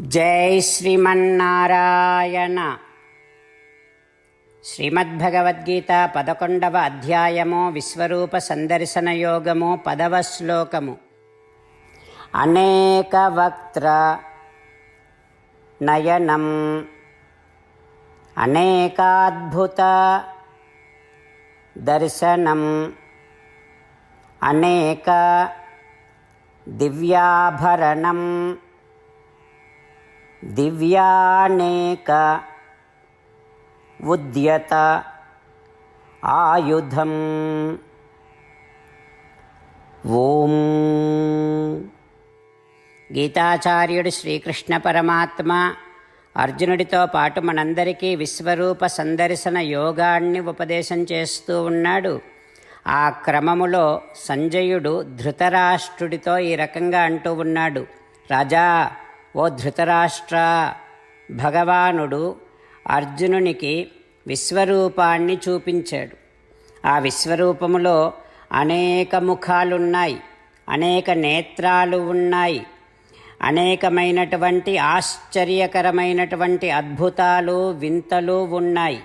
జై శ్రీమన్నారాయణ. శ్రీమద్భగవద్గీత పదకొండవ అధ్యాయము విశ్వరూప సందర్శన యోగము పదవ శ్లోకము. అనేక వక్త్ర నయనం అనేకాద్భుత దర్శనం అనేక దివ్యాభరణం దివ్యానేక ఉద్యత ఆయుధం ఓం గీతాచార్యుడు శ్రీకృష్ణ పరమాత్మ అర్జునుడితో పాటు మనందరికీ విశ్వరూప సందర్శన యోగాన్ని ఉపదేశం చేస్తూ ఉన్నాడు. ఆ క్రమములో సంజయుడు ధృతరాష్ట్రుడితో ఈ రకంగా అంటూ ఉన్నాడు. రాజా ఓ ధృతరాష్ట్ర భగవానుడు అర్జునునికి విశ్వరూపాన్ని చూపించాడు. ఆ విశ్వరూపములో అనేక ముఖాలున్నాయి అనేక నేత్రాలు ఉన్నాయి అనేకమైనటువంటి ఆశ్చర్యకరమైనటువంటి అద్భుతాలు వింతలు ఉన్నాయి.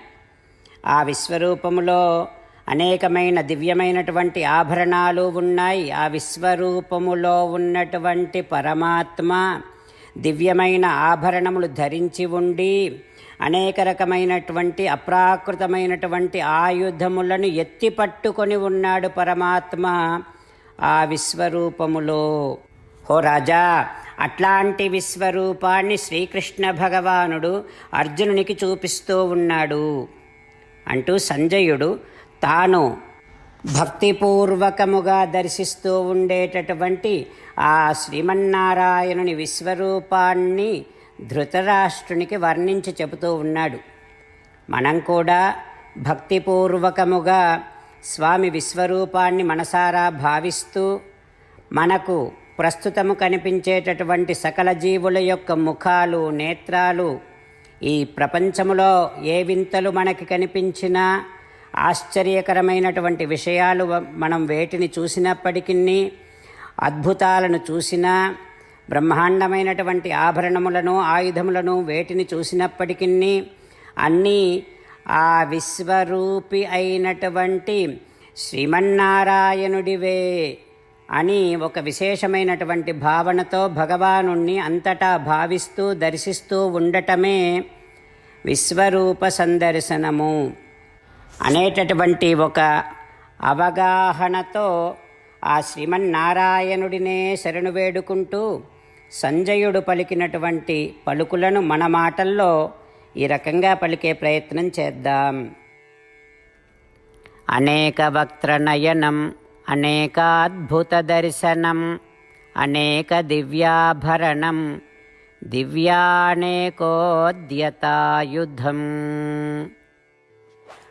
ఆ విశ్వరూపములో అనేకమైన దివ్యమైనటువంటి ఆభరణాలు ఉన్నాయి. ఆ విశ్వరూపములో ఉన్నటువంటి పరమాత్మ దివ్యమైన ఆభరణములు ధరించి ఉండి అనేక రకమైనటువంటి అప్రాకృతమైనటువంటి ఆయుధములను ఎత్తి పట్టుకొని ఉన్నాడు పరమాత్మ ఆ విశ్వరూపములో. హో రాజా అట్లాంటి విశ్వరూపాన్ని శ్రీకృష్ణ భగవానుడు అర్జునునికి చూపిస్తూ ఉన్నాడు. అంటూ సంజయుడు తాను భక్తిపూర్వకముగా దర్శిస్తూ ఉండేటటువంటి ఆ శ్రీమన్నారాయణుని విశ్వరూపాన్ని ధృతరాష్ట్రునికి వర్ణించి చెబుతూ ఉన్నాడు. మనం కూడా భక్తిపూర్వకముగా స్వామి విశ్వరూపాన్ని మనసారా భావిస్తూ మనకు ప్రస్తుతము కనిపించేటటువంటి సకల జీవుల యొక్క ముఖాలు నేత్రాలు ఈ ప్రపంచములో ఏ వింతలు మనకి కనిపించినా ఆశ్చర్యకరమైనటువంటి విషయాలు మనం వేటిని చూసినప్పటికీ అద్భుతాలను చూసినా బ్రహ్మాండమైనటువంటి ఆభరణములను ఆయుధములను వేటిని చూసినప్పటికీ అన్నీ ఆ విశ్వరూపి అయినటువంటి శ్రీమన్నారాయణుడివే అని ఒక విశేషమైనటువంటి భావనతో భగవాను అంతటా భావిస్తూ దర్శిస్తూ ఉండటమే విశ్వరూప సందర్శనము. అనేటటువంటి ఒక అవగాహనతో ఆ శ్రీమన్నారాయణుడినే శరణు వేడుకుంటూ సంజయుడు పలికినటువంటి పలుకులను మన మాటల్లో ఈ రకంగా పలికే ప్రయత్నం చేద్దాం. అనేక వక్త్రనయనం అనేకాద్భుత దర్శనం అనేక దివ్యాభరణం దివ్యానేకోద్యతాయుధం.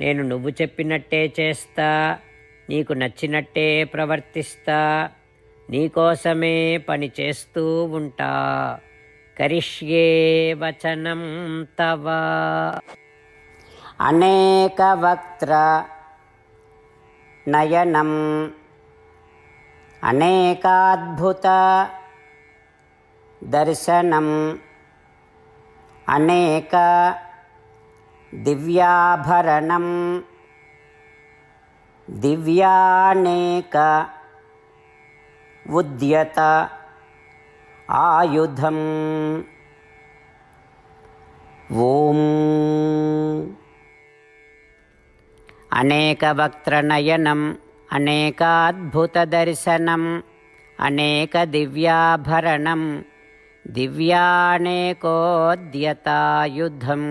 నేను నువ్వు చెప్పినట్టే చేస్తా నీకు నచ్చినట్టే ప్రవర్తిస్తా నీకోసమే పని చేస్తూ ఉంటా. కరిష్యే వచనం తవ. అనేక వక్త్ర నయనం అనేకాద్భుత దర్శనం అనేక దివ్యాభరణం. దివ్యానేక ఉద్యత ఆయుధం. ఓం. అనేకవక్త్రనయనం అనేకాద్భుతదర్శనం అనేకదివ్యాభరణం దివ్యానేకోద్యతాయుధం.